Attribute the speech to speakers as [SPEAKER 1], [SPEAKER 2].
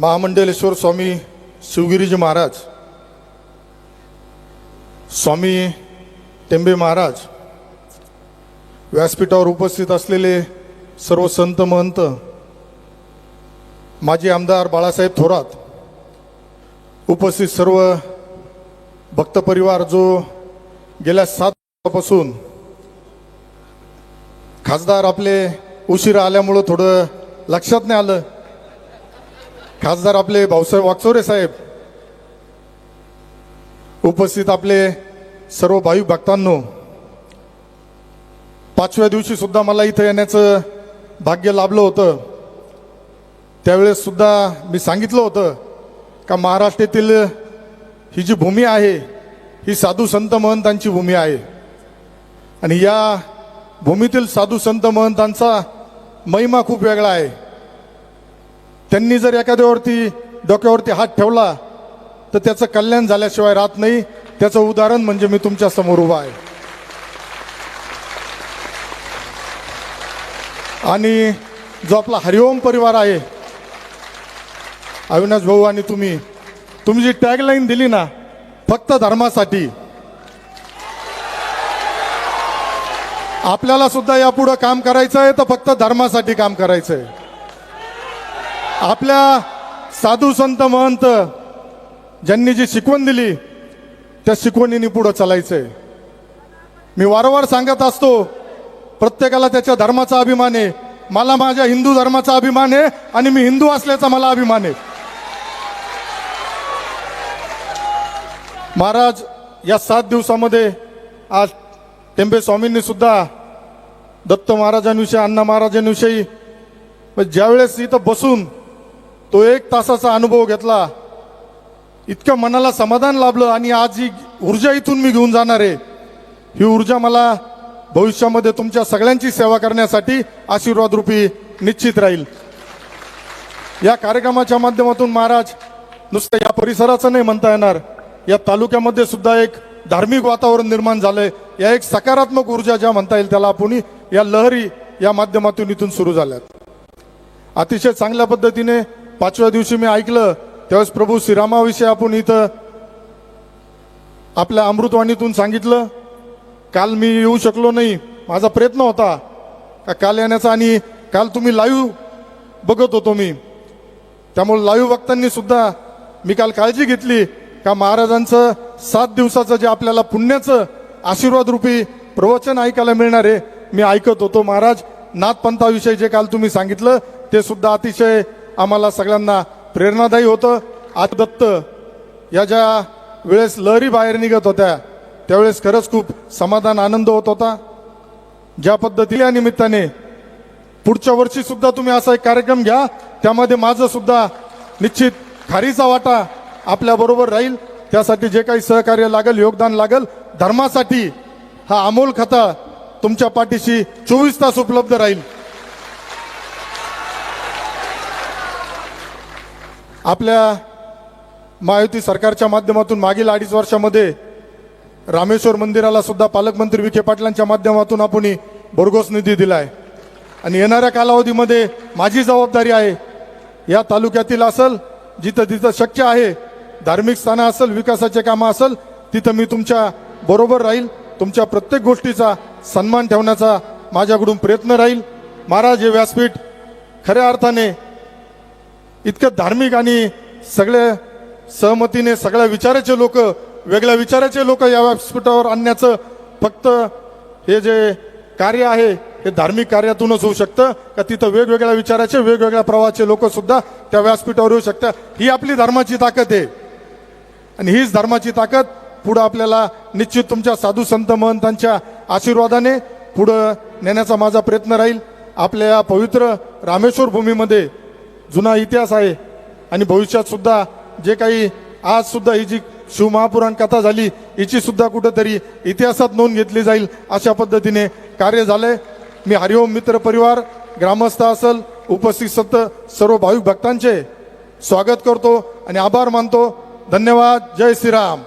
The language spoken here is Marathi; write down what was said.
[SPEAKER 1] महामंडलेश्वर स्वामी शिवगिरीजी महाराज स्वामी टेंबे महाराज व्यासपीठावर उपस्थित असलेले सर्व संत महंत माजी आमदार बाळासाहेब थोरात उपस्थित सर्व भक्त परिवार जो गेल्या सात वर्षापासून खासदार आपले उशिरा आल्यामुळं थोडं लक्षात नाही आलं. खासदार आपले भाऊसाहेब वाकचोरे साहेब उपस्थित आपले सर्व भाविक भक्तांनो पाचव्या दिवशी सुद्धा मला इथं येण्याचं भाग्य लाभलं होतं. त्यावेळेस सुद्धा मी सांगितलं होतं का महाराष्ट्रातील ही जी भूमी आहे ही साधू संत महंतांची भूमी आहे. आणि या भूमीतील साधू संत महंतांचा महिमा खूप वेगळा आहे. त्यांनी जर एखाद्यावरती डोक्यावरती हात ठेवला तर त्याचं कल्याण झाल्याशिवाय राहत नाही. त्याचं उदाहरण म्हणजे मी तुमच्यासमोर उभा आहे. आणि जो आपला हरिओम परिवार आहे अविनाश भाऊ आणि तुम्ही तुम्ही जी टॅगलाईन दिली ना फक्त धर्मासाठी आपल्याला सुद्धा यापुढं काम करायचं आहे तर फक्त धर्मासाठी काम करायचं आहे आपल्या साधू संत महंत ज्यांनी जी शिकवण दिली त्या शिकवणीने पुढं चालायचंय. मी वारंवार सांगत असतो प्रत्येकाला त्याच्या धर्माचा अभिमान आहे मला माझ्या हिंदू धर्माचा अभिमान आहे आणि मी हिंदू असल्याचा मला अभिमान आहे. महाराज या सात दिवसामध्ये आज टेंबे स्वामींनी सुद्धा दत्त महाराजांविषयी अण्णा महाराजांविषयी ज्यावेळेस इथं बसून तो एक तासाचा अनुभव घेतला. इतकं मनाला समाधान लाभलं आणि आज ही ऊर्जा इथून मी घेऊन जाणार आहे. ही ऊर्जा मला भविष्यामध्ये तुमच्या सगळ्यांची सेवा करण्यासाठी आशीर्वाद रूपी निश्चित राहील. या कार्यक्रमाच्या माध्यमातून महाराज नुसतं या परिसराचं नाही म्हणता येणार. या तालुक्यामध्ये सुद्धा एक धार्मिक वातावरण निर्माण झालंय. या एक सकारात्मक ऊर्जा ज्या म्हणता येईल त्याला आपण या लहरी या माध्यमातून इथून सुरू झाल्यात. अतिशय चांगल्या पद्धतीने पाचव्या दिवशी मी ऐकलं त्यावेळेस प्रभू श्रीरामाविषयी आपण इथं आपल्या अमृतवाणीतून सांगितलं काल मी येऊ शकलो नाही माझा प्रयत्न होता का काल येण्याचा आणि काल तुम्ही लाईव्ह बघत होतो मी. त्यामुळे लाईव्ह बघताना सुद्धा मी काल काळजी घेतली का महाराजांचं सात दिवसाचं जे आपल्याला पुण्याचं आशीर्वाद रूपी प्रवचन ऐकायला मिळणार आहे मी ऐकत होतो. महाराज नाथपंथाविषयी जे काल तुम्ही सांगितलं ते सुद्धा अतिशय आम्हाला सगळ्यांना प्रेरणादायी होतं. आज दत्त या ज्या वेळेस लहरी बाहेर निघत होत्या त्यावेळेस खरंच खूप समाधान आनंद होत होता. ज्या पद्धतीने या निमित्ताने पुढच्या वर्षी सुद्धा तुम्ही असा एक कार्यक्रम घ्या त्यामध्ये माझं सुद्धा निश्चित खारीचा वाटा आपल्याबरोबर राहील. त्यासाठी जे काही सहकार्य लागेल योगदान लागेल धर्मासाठी हा अमोल खता तुमच्या पाठीशी चोवीस तास उपलब्ध राहील. आपल्या महायुती सरकारच्या माध्यमातून मागील अडीच वर्षामध्ये रामेश्वर मंदिराला सुद्धा पालकमंत्री विखे पाटलांच्या माध्यमातून आपण भरघोस निधी दिलाय. आणि येणाऱ्या कालावधीमध्ये माझी जबाबदारी आहे या तालुक्यातील असल जिथं जिथं शक्य आहे धार्मिक स्थानं असेल विकासाचे कामं असेल तिथं मी तुमच्या बरोबर राहील. तुमच्या प्रत्येक गोष्टीचा सन्मान ठेवण्याचा माझ्याकडून प्रयत्न राहील. महाराज हे व्यासपीठ खऱ्या अर्थाने इतकं धार्मिक आणि सगळ्या सहमतीने सगळ्या विचाराचे लोक वेगळ्या विचाराचे लोक या व्यासपीठावर आणण्याचं फक्त हे जे कार्य आहे हे धार्मिक कार्यातूनच होऊ शकतं. का तिथं वेगवेगळ्या विचाराचे वेगवेगळ्या प्रवाहाचे लोक सुद्धा त्या व्यासपीठावर येऊ शकतात. ही आपली धर्माची ताकद आहे. आणि हीच धर्माची ताकद पुढं आपल्याला निश्चित तुमच्या साधू संत महंतांच्या आशीर्वादाने पुढं नेण्याचा माझा प्रयत्न राहील. आपल्या या पवित्र रामेश्वर भूमीमध्ये जुना इतिहास आहे. आणि भविष्यातसुद्धा जे काही आजसुद्धा ही जी शिवमहापुराण कथा झाली हिचीसुद्धा कुठंतरी इतिहासात नोंद घेतली जाईल अशा पद्धतीने कार्य झालंय. मी हरिओम मित्र परिवार ग्रामस्थ असल उपस्थित सत सर्व भाविक भक्तांचे स्वागत करतो आणि आभार मानतो. धन्यवाद. जय श्रीराम.